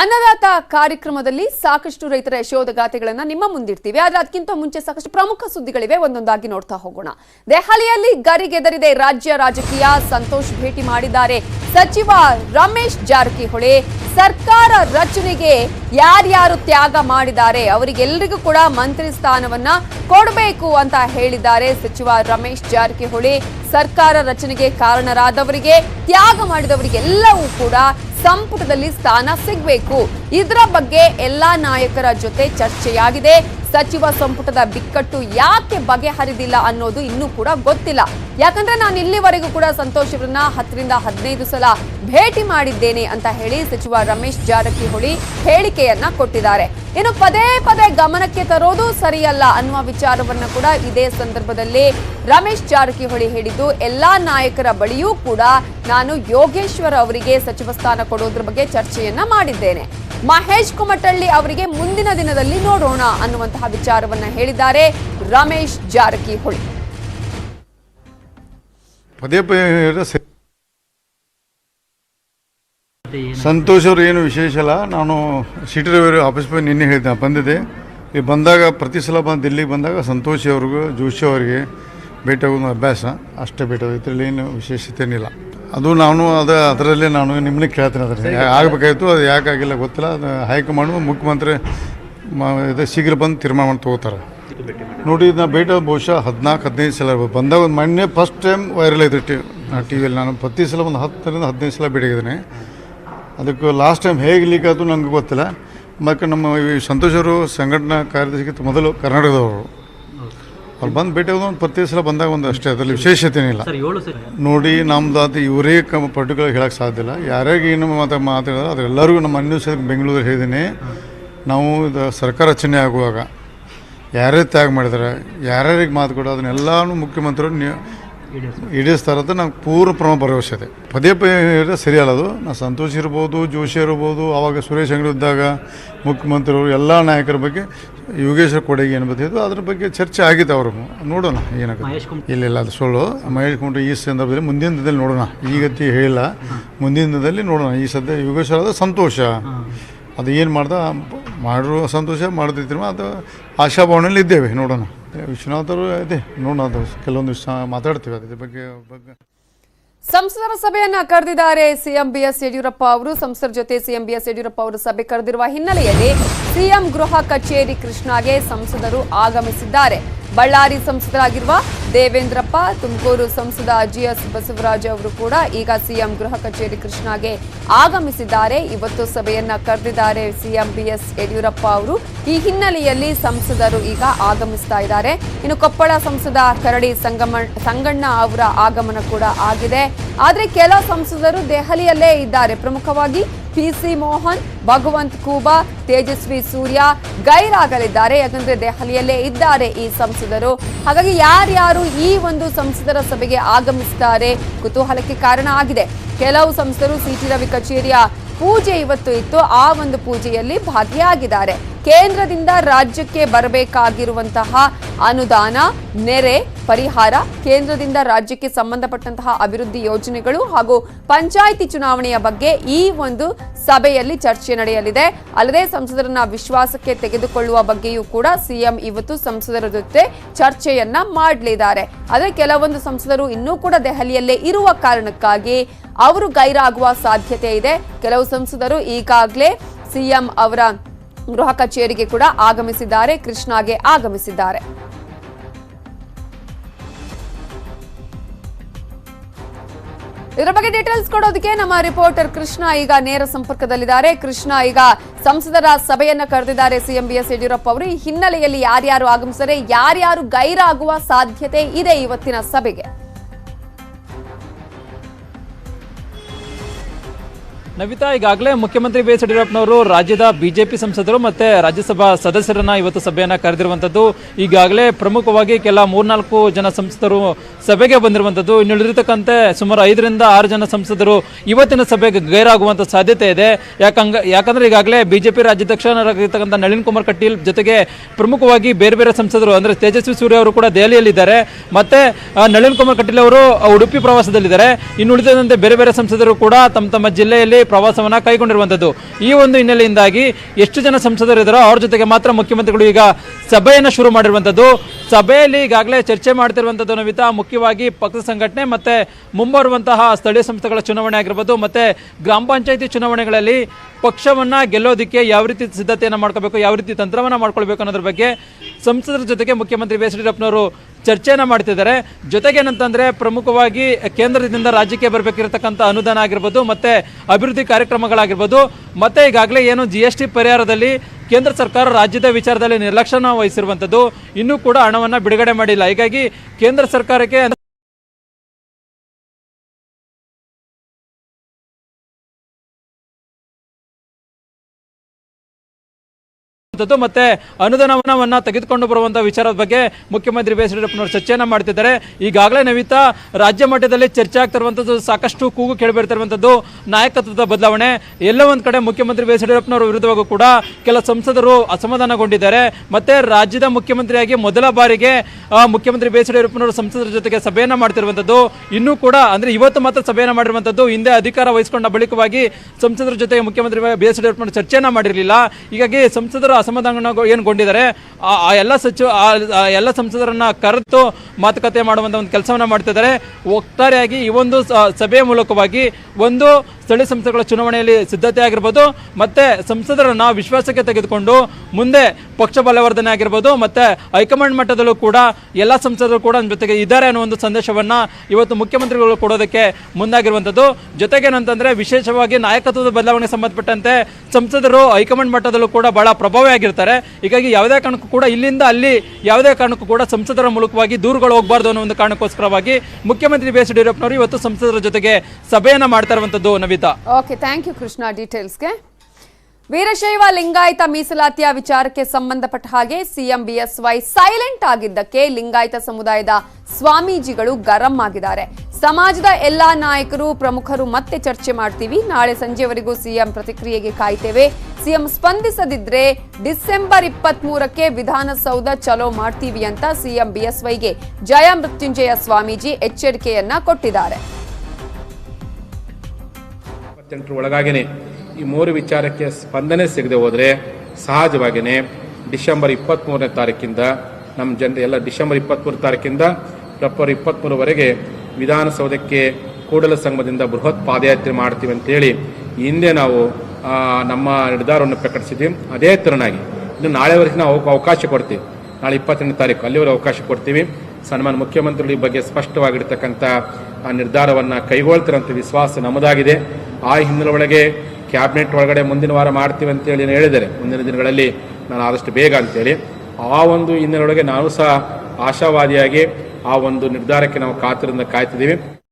ಅನ್ನದಾತ ಕಾರ್ಯಕ್ರಮದಲ್ಲಿ ಸಾಕಷ್ಟು ರೈತರ ಯಶೋಧಗಾಥೆಗಳನ್ನ ನಿಮ್ಮ ಮುಂದಿಡ್ತೀವಿ. ಆದ್ರೆ ಅದಕ್ಕಿಂತ ಮುಂಚೆ ಸಾಕಷ್ಟು ಪ್ರಮುಖ ಸುದ್ದಿಗಳಿವೆ. ಒಂದೊಂದಾಗಿ ನೋಡ್ತಾ ಹೋಗೋಣ. ದೆಹಲಿಯಲ್ಲಿ ಗರಿಗೆದರಿದೆ ರಾಜ್ಯ ರಾಜಕೀಯ. ಸಂತೋಷ್ ಭೇಟಿ ಮಾಡಿದ್ದಾರೆ ಸಚಿವ ರಮೇಶ್ ಜಾರಕಿಹೊಳಿ. ಸರ್ಕಾರ ರಚನೆಗೆ ಯಾರ್ಯಾರು ತ್ಯಾಗ ಮಾಡಿದ್ದಾರೆ ಅವರಿಗೆಲ್ಲರಿಗೂ ಕೂಡ ಮಂತ್ರಿ ಸ್ಥಾನವನ್ನ ಕೊಡಬೇಕು ಅಂತ ಹೇಳಿದ್ದಾರೆ ಸಚಿವ ರಮೇಶ್ ಜಾರಕಿಹೊಳಿ. ಸರ್ಕಾರ ರಚನೆಗೆ ಕಾರಣರಾದವರಿಗೆ, ತ್ಯಾಗ ಮಾಡಿದವರಿಗೆಲ್ಲವೂ ಕೂಡ ಸಂಪುಟದಲ್ಲಿ ಸ್ಥಾನ ಸಿಗಬೇಕು. ಇದರ ಬಗ್ಗೆ ಎಲ್ಲಾ ನಾಯಕರ ಜೊತೆ ಚರ್ಚೆಯಾಗಿದೆ. ಸಚಿವ ಸಂಪುಟದ ಬಿಕ್ಕಟ್ಟು ಯಾಕೆ ಬಗೆಹರಿದಿಲ್ಲ ಅನ್ನೋದು ಇನ್ನೂ ಕೂಡ ಗೊತ್ತಿಲ್ಲ. ಯಾಕಂದ್ರೆ ನಾನು ಇಲ್ಲಿವರೆಗೂ ಕೂಡ ಸಂತೋಷ್ ಅವರನ್ನ ಹತ್ತರಿಂದ ಹದಿನೈದು ಸಲ ಭೇಟಿ ಮಾಡಿದ್ದೇನೆ ಅಂತ ಹೇಳಿ ಸಚಿವ ರಮೇಶ್ ಜಾರಕಿಹೊಳಿ ಹೇಳಿಕೆಯನ್ನ ಕೊಟ್ಟಿದ್ದಾರೆ. ಇನ್ನು ಪದೇ ಪದೇ ಗಮನಕ್ಕೆ ತರೋದು ಸರಿಯಲ್ಲ ಅನ್ನುವ ವಿಚಾರವನ್ನ ಕೂಡ ಇದೇ ಸಂದರ್ಭದಲ್ಲಿ ರಮೇಶ್ ಜಾರಕಿಹೊಳಿ ಹೇಳಿದ್ದು, ಎಲ್ಲಾ ನಾಯಕರ ಬಳಿಯೂ ಕೂಡ ನಾನು ಯೋಗೇಶ್ವರ್ ಅವರಿಗೆ ಸಚಿವ ಸ್ಥಾನ ಕೊಡೋದ್ರ ಬಗ್ಗೆ ಚರ್ಚೆಯನ್ನ ಮಾಡಿದ್ದೇನೆ. ಮಹೇಶ್ ಕುಮಟಳ್ಳಿ ಅವರಿಗೆ ಮುಂದಿನ ದಿನದಲ್ಲಿ ನೋಡೋಣ ಅನ್ನುವಂತಹ ವಿಚಾರವನ್ನ ಹೇಳಿದ್ದಾರೆ ರಮೇಶ್ ಜಾರಕಿಹೊಳಿ. ಪದೇ ಪದೇ ಸಂತೋಷ್ ಅವರು ಏನು ವಿಶೇಷ ಅಲ್ಲ ನಾನು ಸಿಟಿ ರವಿ ಆಫೀಸ್ ಬೈ ನಿನ್ನೆ ಹೇಳಿದ್ದೆ ಬಂದಿದೆ ಈ ಬಂದಾಗ ಪ್ರತಿ ಸಲ ಬಂದು ದಿಲ್ಲಿಗೆ ಬಂದಾಗ ಸಂತೋಷ್ ಅವ್ರಿಗೂ ಜೋಶಿ ಅವರಿಗೆ ಭೇಟಿ ಆಗೋದು ಅಭ್ಯಾಸ. ಅಷ್ಟೇ ಭೇಟಿ ಆಗೋದು. ಇದರಲ್ಲಿ ಏನು ವಿಶೇಷತೆ ಏನಿಲ್ಲ. ಅದು ನಾನು ಅದು ಅದರಲ್ಲೇ ನಾನು ನಿಮ್ಮನ್ನೇ ಕೇಳ್ತೀನಿ ಅದರಲ್ಲಿ. ಆಗಬೇಕಾಯಿತು ಅದು ಯಾಕಾಗಿಲ್ಲ ಗೊತ್ತಿಲ್ಲ. ಅದು ಹೈಕಮಾಂಡ್ ಮುಖ್ಯಮಂತ್ರಿ ಮ- ಇದು ಶೀಘ್ರ ಬಂದು ತೀರ್ಮಾನ ಮಾಡಿ ತಗೋತಾರೆ ನೋಡಿ ನಾ ಭೇಟಿ ಬಹುಶಃ ಹದಿನಾಲ್ಕು ಹದಿನೈದು ಸಲ ಇರ್ಬೋದು. ಬಂದಾಗ ಒಂದು ಮೊನ್ನೆ ಫಸ್ಟ್ ಟೈಮ್ ವೈರಲ್ ಐತೆ ಟಿ ಟಿ ವಿಯಲ್ಲಿ ನಾನು ಪ್ರತಿ ಸಲ ಒಂದು ಹತ್ತರಿಂದ ಹದಿನೈದು ಸಲ ಭೇಟಿಯಾಗಿದ್ದೀನಿ ಅದಕ್ಕೆ ಲಾಸ್ಟ್ ಟೈಮ್ ಹೇಗೆ ಲೀಕ್ ಆಯಿತು ನನಗೆ ಗೊತ್ತಿಲ್ಲ. ಮತ್ತು ನಮ್ಮ ಈ ಸಂತೋಷ್ ಅವರು ಸಂಘಟನಾ ಕಾರ್ಯದರ್ಶಿಗಿಂತ ಮೊದಲು ಕರ್ನಾಟಕದವರು. ಅವ್ರು ಬಂದು ಭೇಟಿ ಒಂದು ಪ್ರತಿ ಸಲ ಬಂದಾಗ ಒಂದು ಅಷ್ಟೇ. ಅದರಲ್ಲಿ ವಿಶೇಷತೆ ಏನಿಲ್ಲ ಸರ್ ಏಳು ಸರ್ ನೋಡಿ ನಮ್ದು ಅದು ಇವರೇ ಕಮ್ ಪರ್ಟಿಕ್ಯುಲರ್ ಹೇಳಕ್ಕೆ ಸಾಧ್ಯ ಇಲ್ಲ. ಯಾರ್ಯಾರಿಗೆ ಏನು ಮಾತಾ ಮಾತಾಡೋದು ಅದರೆಲ್ಲರಿಗೂ ನಮ್ಮ ಅನ್ಯೂಸ್ ಬೆಂಗಳೂರು ಹೇಳಿದ್ದೀನಿ. ನಾವು ಇದು ಸರ್ಕಾರ ರಚನೆ ಆಗುವಾಗ ಯಾರ್ಯಾರು ತ್ಯಾಗ ಮಾಡಿದ್ರೆ ಯಾರ್ಯಾರಿಗೆ ಮಾತು ಕೊಡೋ ಅದನ್ನೆಲ್ಲನೂ ಮುಖ್ಯಮಂತ್ರಿಗಳು ನೀವು ಈಡೇರಿಸ್ತಾರೆ ಅಂತ ನಂಗೆ ಪೂರ್ಣ ಪ್ರಮ ಭರವಸೆ ಇದೆ. ಪದೇ ಪದೇ ಹೇಳಿದ್ರೆ ಸರಿಯಲ್ಲ ಅದು. ನಾನು ಸಂತೋಷ್ ಇರ್ಬೋದು ಜೋಶಿ ಇರ್ಬೋದು ಆವಾಗ ಸುರೇಶ್ ಅಂಗಡಿ ಇದ್ದಾಗ ಮುಖ್ಯಮಂತ್ರಿಗಳು ಎಲ್ಲ ನಾಯಕರ ಬಗ್ಗೆ ಯೋಗೇಶ್ವರ ಕೊಡುಗೆ ಏನು ಬರ್ತಿದ್ದು ಅದ್ರ ಬಗ್ಗೆ ಚರ್ಚೆ ಆಗಿದೆ ಅವರು. ನೋಡೋಣ ಏನಾಗುತ್ತೆ. ಇಲ್ಲ ಇಲ್ಲ ಅದು ಸುಳ್ಳು. ಮಹೇಶ್ ಕುಮಾರ್ ಈ ಸಂದರ್ಭದಲ್ಲಿ ಮುಂದಿನ ದಿನದಲ್ಲಿ ನೋಡೋಣ. ಈಗತಿ ಹೇಳಿಲ್ಲ. ಮುಂದಿನ ದಿನದಲ್ಲಿ ನೋಡೋಣ. ಈ ಸದ್ಯ ಯೋಗೇಶ್ವರ ಸಂತೋಷ. ಅದು ಏನು ಮಾಡ್ದೆ? ಮಾಡಿರೋ ಸಂತೋಷ ಮಾಡಿದ್ರು ಅದು ಆಶಾಭಾವನೆಯಲ್ಲಿ ಇದ್ದೇವೆ, ನೋಡೋಣ. ವಿಶ್ವನಾಥರು ಇದೆ, ನೋಡೋಣ ಅದು. ಕೆಲವೊಂದು ಮಾತಾಡ್ತೀವಿ ಅದ್ರ ಬಗ್ಗೆ ಬಗ್ಗೆ. ಸಂಸದರ ಸಭೆಯನ್ನ ಕರೆದಿದ್ದಾರೆ ಸಿಎಂ ಬಿಎಸ್ ಯಡಿಯೂರಪ್ಪ ಅವರು. ಸಂಸದರ ಜೊತೆ ಸಿಎಂ ಬಿಎಸ್ ಯಡಿಯೂರಪ್ಪ ಅವರು ಸಭೆ ಕರೆದಿರುವ ಹಿನ್ನೆಲೆಯಲ್ಲಿ ಸಿಎಂ ಗೃಹ ಕಚೇರಿ ಕೃಷ್ಣಾಗೆ ಸಂಸದರು ಆಗಮಿಸಿದ್ದಾರೆ. ಬಳ್ಳಾರಿ ಸಂಸದರಾಗಿರುವ ದೇವೇಂದ್ರಪ್ಪ, ತುಮಕೂರು ಸಂಸದ ಜಿಎಸ್ ಬಸವರಾಜ್ ಅವರು ಕೂಡ ಈಗ ಸಿಎಂ ಗೃಹ ಕಚೇರಿ ಕೃಷ್ಣಾಗೆ ಆಗಮಿಸಿದ್ದಾರೆ. ಇವತ್ತು ಸಭೆಯನ್ನ ಕರೆದಿದ್ದಾರೆ ಸಿಎಂ ಬಿಎಸ್ ಯಡಿಯೂರಪ್ಪ ಅವರು. ಈ ಹಿನ್ನೆಲೆಯಲ್ಲಿ ಸಂಸದರು ಈಗ ಆಗಮಿಸ್ತಾ ಇದ್ದಾರೆ. ಇನ್ನು ಕೊಪ್ಪಳ ಸಂಸದ ಕರಡಿ ಸಂಗಮ ಸಂಗಣ್ಣ ಅವರ ಆಗಮನ ಕೂಡ ಆಗಿದೆ. ಆದರೆ ಕೆಲ ಸಂಸದರು ದೆಹಲಿಯಲ್ಲೇ ಇದ್ದಾರೆ. ಪ್ರಮುಖವಾಗಿ ಪಿ ಸಿ ಮೋಹನ್, ಭಗವಂತ್ ಕೂಬಾ, ತೇಜಸ್ವಿ ಸೂರ್ಯ ಗೈರಾಗಲಿದ್ದಾರೆ. ಯಾಕಂದ್ರೆ ದೆಹಲಿಯಲ್ಲೇ ಇದ್ದಾರೆ ಈ ಸಂಸದರು. ಹಾಗಾಗಿ ಯಾರ್ಯಾರು ಈ ಒಂದು ಸಂಸದರ ಸಭೆಗೆ ಆಗಮಿಸುತ್ತಾರೆ ಕುತೂಹಲಕ್ಕೆ ಕಾರಣ ಆಗಿದೆ. ಕೆಲವು ಸಂಸದರು ಸಿಟಿ ರವಿ ಕಚೇರಿಯ ಪೂಜೆ ಇವತ್ತು ಇತ್ತು. ಆ ಒಂದು ಪೂಜೆಯಲ್ಲಿ ಭಾಗಿಯಾಗಿದ್ದಾರೆ. ಕೇಂದ್ರದಿಂದ ರಾಜ್ಯಕ್ಕೆ ಬರಬೇಕಾಗಿರುವಂತಹ ಅನುದಾನ, ನೆರೆ, ಪರಿಹಾರ, ಕೇಂದ್ರದಿಂದ ರಾಜ್ಯಕ್ಕೆ ಸಂಬಂಧಪಟ್ಟಂತಹ ಅಭಿವೃದ್ಧಿ ಯೋಜನೆಗಳು ಹಾಗೂ ಪಂಚಾಯಿತಿ ಚುನಾವಣೆಯ ಬಗ್ಗೆ ಈ ಒಂದು ಸಭೆಯಲ್ಲಿ ಚರ್ಚೆ ನಡೆಯಲಿದೆ. ಅಲ್ಲದೆ ಸಂಸದರನ್ನ ವಿಶ್ವಾಸಕ್ಕೆ ತೆಗೆದುಕೊಳ್ಳುವ ಬಗ್ಗೆಯೂ ಕೂಡ ಸಿಎಂ ಇವತ್ತು ಸಂಸದರ ಜೊತೆ ಚರ್ಚೆಯನ್ನ ಮಾಡಲಿದ್ದಾರೆ. ಆದರೆ ಕೆಲವೊಂದು ಸಂಸದರು ಇನ್ನೂ ಕೂಡ ದೆಹಲಿಯಲ್ಲೇ ಇರುವ ಕಾರಣಕ್ಕಾಗಿ ಅವರು ಗೈರಾಗುವ ಸಾಧ್ಯತೆ ಇದೆ. ಕೆಲವು ಸಂಸದರು ಈಗಾಗಲೇ ಸಿಎಂ ಅವರ ಗೃಹ ಕಚೇರಿಗೆ ಕೂಡ ಆಗಮಿಸಿದ್ದಾರೆ. ಕೃಷ್ಣಾಗೆ ಆಗಮಿಸಿದ್ದಾರೆ. ಇದರ ಬಗ್ಗೆ ಡೀಟೇಲ್ಸ್ ಕೊಡೋದಕ್ಕೆ ನಮ್ಮ ರಿಪೋರ್ಟರ್ ಕೃಷ್ಣ ಈಗ ನೇರ ಸಂಪರ್ಕದಲ್ಲಿದ್ದಾರೆ. ಕೃಷ್ಣ ಈಗ ಸಂಸದರ ಸಭೆಯನ್ನ ಕರೆದಿದ್ದಾರೆ ಸಿಎಂ ಬಿಎಸ್ ಯಡಿಯೂರಪ್ಪ ಅವರು. ಈ ಹಿನ್ನೆಲೆಯಲ್ಲಿ ಯಾರ್ಯಾರು ಆಗಮಿಸಿದರೆ ಯಾರ್ಯಾರು ಗೈರಾಗುವ ಸಾಧ್ಯತೆ ಇದೆ ಇವತ್ತಿನ ಸಭೆಗೆ? ನವಿತಾ, ಈಗಾಗಲೇ ಮುಖ್ಯಮಂತ್ರಿ ಬಿ ಎಸ್ ಯಡಿಯೂರಪ್ಪನವರು ರಾಜ್ಯದ ಬಿಜೆಪಿ ಸಂಸದರು ಮತ್ತೆ ರಾಜ್ಯಸಭಾ ಸದಸ್ಯರನ್ನ ಇವತ್ತು ಸಭೆಯನ್ನ ಕರೆದಿರುವಂತದ್ದು ಈಗಾಗಲೇ ಪ್ರಮುಖವಾಗಿ ಕೆಲ ಮೂರ್ನಾಲ್ಕು ಜನ ಸಂಸದರು ಸಭೆಗೆ ಬಂದಿರುವಂತದ್ದು ಇನ್ನುಳಿದಿರ್ತಕ್ಕಂತೆ ಸುಮಾರು ಐದರಿಂದ ಆರು ಜನ ಸಂಸದರು ಇವತ್ತಿನ ಸಭೆಗೆ ಗೈರಾಗುವಂತ ಸಾಧ್ಯತೆ ಇದೆ. ಯಾಕಂಗ, ಯಾಕಂದ್ರೆ ಈಗಾಗಲೇ ಬಿಜೆಪಿ ರಾಜ್ಯಾಧ್ಯಕ್ಷರಾಗಿರ್ತಕ್ಕಂಥ ನಳಿನ್ ಕುಮಾರ್ ಕಟೀಲ್ ಜೊತೆಗೆ ಪ್ರಮುಖವಾಗಿ ಬೇರೆ ಬೇರೆ ಸಂಸದರು, ಅಂದ್ರೆ ತೇಜಸ್ವಿ ಸೂರ್ಯ ಅವರು ಕೂಡ ದೆಹಲಿಯಲ್ಲಿದ್ದಾರೆ. ಮತ್ತೆ ನಳಿನ್ ಕುಮಾರ್ ಕಟೀಲ್ ಅವರು ಉಡುಪಿ ಪ್ರವಾಸದಲ್ಲಿದ್ದಾರೆ. ಇನ್ನುಳಿದಂತೆ ಬೇರೆ ಬೇರೆ ಸಂಸದರು ಕೂಡ ತಮ್ಮ ತಮ್ಮ ಜಿಲ್ಲೆಯಲ್ಲಿ ಪ್ರವಾಸವನ್ನ ಕೈಗೊಂಡಿರುವಂತದ್ದು. ಈ ಒಂದು ಹಿನ್ನೆಲೆಯಿಂದಾಗಿ ಎಷ್ಟು ಜನ ಸಂಸದರು ಇದ್ದಾರೋ ಅವ್ರ ಜೊತೆಗೆ ಮಾತ್ರ ಮುಖ್ಯಮಂತ್ರಿಗಳು ಈಗ ಸಭೆಯನ್ನು ಶುರು ಮಾಡಿರುವಂತದ್ದು. ಸಭೆಯಲ್ಲಿ ಈಗಾಗಲೇ ಚರ್ಚೆ ಮಾಡ್ತಿರುವಂಥದ್ದು ನವಿತಾ ಮುಖ್ಯವಾಗಿ ಪಕ್ಷ ಸಂಘಟನೆ ಮತ್ತೆ ಮುಂಬರುವಂತಹ ಸ್ಥಳೀಯ ಸಂಸ್ಥೆಗಳ ಚುನಾವಣೆ ಆಗಿರ್ಬೋದು, ಮತ್ತೆ ಗ್ರಾಮ ಪಂಚಾಯಿತಿ ಚುನಾವಣೆಗಳಲ್ಲಿ ಪಕ್ಷವನ್ನ ಗೆಲ್ಲೋದಕ್ಕೆ ಯಾವ ರೀತಿ ಸಿದ್ಧತೆಯನ್ನು ಮಾಡ್ಕೋಬೇಕು, ಯಾವ ರೀತಿ ತಂತ್ರವನ್ನ ಮಾಡ್ಕೊಳ್ಬೇಕು ಅನ್ನೋದ್ರ ಬಗ್ಗೆ ಸಂಸದರ ಜೊತೆಗೆ ಮುಖ್ಯಮಂತ್ರಿ ಬಿ ಎಸ್ ಯಡಿಯೂರಪ್ಪನವರು ಚರ್ಚೆಯನ್ನ ಮಾಡ್ತಿದ್ದಾರೆ. ಜೊತೆಗೆ ಏನಂತಂದ್ರೆ ಪ್ರಮುಖವಾಗಿ ಕೇಂದ್ರದಿಂದ ರಾಜ್ಯಕ್ಕೆ ಬರಬೇಕಿರತಕ್ಕಂಥ ಅನುದಾನ ಆಗಿರ್ಬೋದು, ಮತ್ತು ಅಭಿವೃದ್ಧಿ ಕಾರ್ಯಕ್ರಮಗಳಾಗಿರ್ಬೋದು, ಮತ್ತು ಈಗಾಗಲೇ ಏನು ಜಿ ಎಸ್ ಟಿ ಪರಿಹಾರದಲ್ಲಿ ಕೇಂದ್ರ ಸರ್ಕಾರ ರಾಜ್ಯದ ವಿಚಾರದಲ್ಲಿ ನಿರ್ಲಕ್ಷ್ಯನ ವಹಿಸಿರುವಂಥದ್ದು, ಇನ್ನೂ ಕೂಡ ಹಣವನ್ನು ಬಿಡುಗಡೆ ಮಾಡಿಲ್ಲ. ಹೀಗಾಗಿ ಕೇಂದ್ರ ಸರ್ಕಾರಕ್ಕೆ ಮಾಡುವಂಥದ್ದು ಮತ್ತೆ ಅನುದಾನವನ್ನ ತೆಗೆದುಕೊಂಡು ಬರುವಂತ ವಿಚಾರದ ಬಗ್ಗೆ ಮುಖ್ಯಮಂತ್ರಿ ಬಿ ಎಸ್ ಯಡಿಯೂರಪ್ಪನವರು ಚರ್ಚೆಯನ್ನ ಮಾಡ್ತಿದ್ದಾರೆ. ಈಗಾಗಲೇ ನವಿತಾ ರಾಜ್ಯ ಮಟ್ಟದಲ್ಲಿ ಚರ್ಚೆ ಆಗ್ತಿರುವಂಥದ್ದು ಸಾಕಷ್ಟು ಕೂಗು ಕೇಳಿಬರ್ತಿರುವಂತದ್ದು ನಾಯಕತ್ವದ ಬದಲಾವಣೆ. ಎಲ್ಲ ಒಂದ್ ಕಡೆ ಮುಖ್ಯಮಂತ್ರಿ ಬಿ ಎಸ್ ಯಡಿಯೂರಪ್ಪನವರ ವಿರುದ್ಧವಾಗೂ ಕೂಡ ಕೆಲ ಸಂಸದರು ಅಸಮಾಧಾನಗೊಂಡಿದ್ದಾರೆ. ಮತ್ತೆ ರಾಜ್ಯದ ಮುಖ್ಯಮಂತ್ರಿಯಾಗಿ ಮೊದಲ ಬಾರಿಗೆ ಮುಖ್ಯಮಂತ್ರಿ ಬಿ ಎಸ್ ಯಡಿಯೂರಪ್ಪನವರು ಸಂಸದರ ಜೊತೆಗೆ ಸಭೆಯನ್ನ ಮಾಡ್ತಿರುವಂಥದ್ದು ಇನ್ನೂ ಕೂಡ ಅಂದ್ರೆ ಇವತ್ತು ಮಾತ್ರ ಸಭೆಯನ್ನ ಮಾಡಿರುವಂತದ್ದು. ಹಿಂದೆ ಅಧಿಕಾರ ವಹಿಸಿಕೊಂಡ ಬಳಿಕವಾಗಿ ಸಂಸದರ ಜೊತೆಗೆ ಮುಖ್ಯಮಂತ್ರಿ ಬಿ ಎಸ್ ಯಡಿಯೂರಪ್ಪನವರು ಚರ್ಚೆಯನ್ನ ಮಾಡಿರಲಿಲ್ಲ. ಹೀಗಾಗಿ ಸಂಸದರು ಅಸಮಾಧಾನ ಏನ್ಗೊಂಡಿದ್ದಾರೆ ಆ ಎಲ್ಲ ಸಚಿವ ಆ- ಎಲ್ಲ ಸಂಸದರನ್ನ ಕರೆದು ಮಾತುಕತೆ ಮಾಡುವಂತ ಒಂದು ಕೆಲಸವನ್ನ ಮಾಡ್ತಿದ್ದಾರೆ. ಒಟ್ಟಾರೆಯಾಗಿ ಈ ಒಂದು ಸಭೆಯ ಮೂಲಕವಾಗಿ ಒಂದು ಸ್ಥಳೀಯ ಸಂಸ್ಥೆಗಳ ಚುನಾವಣೆಯಲ್ಲಿ ಸಿದ್ಧತೆ ಆಗಿರ್ಬೋದು, ಮತ್ತು ಸಂಸದರನ್ನು ವಿಶ್ವಾಸಕ್ಕೆ ತೆಗೆದುಕೊಂಡು ಮುಂದೆ ಪಕ್ಷ ಬಲವರ್ಧನೆ ಆಗಿರ್ಬೋದು, ಮತ್ತು ಹೈಕಮಾಂಡ್ ಮಟ್ಟದಲ್ಲೂ ಕೂಡ ಎಲ್ಲ ಸಂಸದರು ಕೂಡ ನಮ್ಮ ಜೊತೆಗೆ ಇದ್ದಾರೆ ಅನ್ನೋ ಒಂದು ಸಂದೇಶವನ್ನು ಇವತ್ತು ಮುಖ್ಯಮಂತ್ರಿಗಳು ಕೊಡೋದಕ್ಕೆ ಮುಂದಾಗಿರುವಂಥದ್ದು. ಜೊತೆಗೆ ಏನಂತಂದರೆ, ವಿಶೇಷವಾಗಿ ನಾಯಕತ್ವದ ಬದಲಾವಣೆ ಸಂಬಂಧಪಟ್ಟಂತೆ ಸಂಸದರು ಹೈಕಮಾಂಡ್ ಮಟ್ಟದಲ್ಲೂ ಕೂಡ ಬಹಳ ಪ್ರಭಾವಿಯಾಗಿರ್ತಾರೆ ಹೀಗಾಗಿ ಯಾವುದೇ ಕಾರಣಕ್ಕೂ ಕೂಡ ಇಲ್ಲಿಂದ ಅಲ್ಲಿ ಯಾವುದೇ ಕಾರಣಕ್ಕೂ ಕೂಡ ಸಂಸದರ ಮೂಲಕವಾಗಿ ದೂರುಗಳು ಹೋಗಬಾರ್ದು ಅನ್ನೋ ಒಂದು ಕಾರಣಕ್ಕೋಸ್ಕರವಾಗಿ ಮುಖ್ಯಮಂತ್ರಿ ಬಿ ಎಸ್ ಯಡಿಯೂರಪ್ಪನವರು ಇವತ್ತು ಸಂಸದರ ಜೊತೆಗೆ ಸಭೆಯನ್ನು ಮಾಡ್ತಾ ಇರುವಂತದ್ದು ಓಕೆ ಥ್ಯಾಂಕ್ ಯು ಕೃಷ್ಣ ಡೀಟೇಲ್ಸ್ಗೆ ವೀರಶೈವ ಲಿಂಗಾಯತ ಮೀಸಲಾತಿಯ ವಿಚಾರಕ್ಕೆ ಸಂಬಂಧಪಟ್ಟ ಹಾಗೆ ಸಿಎಂ ಬಿಎಸ್ವೈ ಸೈಲೆಂಟ್ ಆಗಿದ್ದಕ್ಕೆ ಲಿಂಗಾಯತ ಸಮುದಾಯದ ಸ್ವಾಮೀಜಿಗಳು ಗರಂ ಆಗಿದ್ದಾರೆ. ಸಮಾಜದ ಎಲ್ಲಾ ನಾಯಕರು, ಪ್ರಮುಖರು ಮತ್ತೆ ಚರ್ಚೆ ಮಾಡ್ತೀವಿ. ನಾಳೆ ಸಂಜೆವರೆಗೂ ಸಿಎಂ ಪ್ರತಿಕ್ರಿಯೆಗೆ ಕಾಯ್ತೇವೆ. ಸಿಎಂ ಸ್ಪಂದಿಸದಿದ್ರೆ ಡಿಸೆಂಬರ್ ಇಪ್ಪತ್ತ್ ಮೂರಕ್ಕೆ ವಿಧಾನಸೌಧ ಚಲೋ ಮಾಡ್ತೀವಿ ಅಂತ ಸಿಎಂ ಬಿಎಸ್ವೈಗೆ ಜಯ ಮೃತ್ಯುಂಜಯ ಸ್ವಾಮೀಜಿ ಎಚ್ಚರಿಕೆಯನ್ನ ಕೊಟ್ಟಿದ್ದಾರೆ. ಇಪ್ಪತ್ತೆಂಟರ ಒಳಗಾಗಿನೇ ಈ ಮೂರು ವಿಚಾರಕ್ಕೆ ಸ್ಪಂದನೆ ಸಿಗದೆ ಹೋದರೆ ಸಹಜವಾಗಿಯೇ ಡಿಸೆಂಬರ್ ಇಪ್ಪತ್ತ್ಮೂರನೇ ತಾರೀಕಿಂದ ನಮ್ಮ ಜನರು ಎಲ್ಲ ಡಿಸೆಂಬರ್ ಇಪ್ಪತ್ತ್ಮೂರು ತಾರೀಕಿಂದ ಫೆಬ್ರವರಿ ಇಪ್ಪತ್ತ್ಮೂರವರೆಗೆ ವಿಧಾನಸೌಧಕ್ಕೆ ಕೂಡಲ ಸಂಘದಿಂದ ಬೃಹತ್ ಪಾದಯಾತ್ರೆ ಮಾಡ್ತೀವಿ ಅಂತೇಳಿ ಹಿಂದೆ ನಾವು ನಮ್ಮ ನಿರ್ಧಾರವನ್ನು ಪ್ರಕಟಿಸಿದ್ವಿ. ಅದೇ ತರನಾಗಿ ಇನ್ನು ನಾಳೆವರೆಗೆ ನಾವು ಅವಕ- ಅವಕಾಶ ಕೊಡ್ತೀವಿ. ನಾಳೆ ಇಪ್ಪತ್ತೆಂಟನೇ ತಾರೀಕು ಅಲ್ಲಿವರೆಗೆ ಅವಕಾಶ ಕೊಡ್ತೀವಿ. ಸನ್ಮಾನ್ ಮುಖ್ಯಮಂತ್ರಿಗಳ ಬಗ್ಗೆ ಸ್ಪಷ್ಟವಾಗಿರ್ತಕ್ಕಂಥ ಆ ನಿರ್ಧಾರವನ್ನು ಕೈಗೊಳ್ತಾರಂತ ವಿಶ್ವಾಸ ನಮ್ಮದಾಗಿದೆ. ಆ ಹಿನ್ನೆಲೆ ಒಳಗೆ ಕ್ಯಾಬಿನೆಟ್ ಒಳಗಡೆ ಮುಂದಿನ ವಾರ ಮಾಡ್ತೀವಿ ಅಂತೇಳಿ ಹೇಳಿದ್ದಾರೆ. ಮುಂದಿನ ದಿನಗಳಲ್ಲಿ ನಾನು ಆದಷ್ಟು ಬೇಗ ಅಂತೇಳಿ ಆ ಒಂದು ಹಿನ್ನೆಲೆ ಒಳಗೆ ನಾವು ಸಹ ಆಶಾವಾದಿಯಾಗಿ ಆ ಒಂದು ನಿರ್ಧಾರಕ್ಕೆ ನಾವು ಕಾತರದಿಂದ ಕಾಯ್ತಿದ್ದೀವಿ.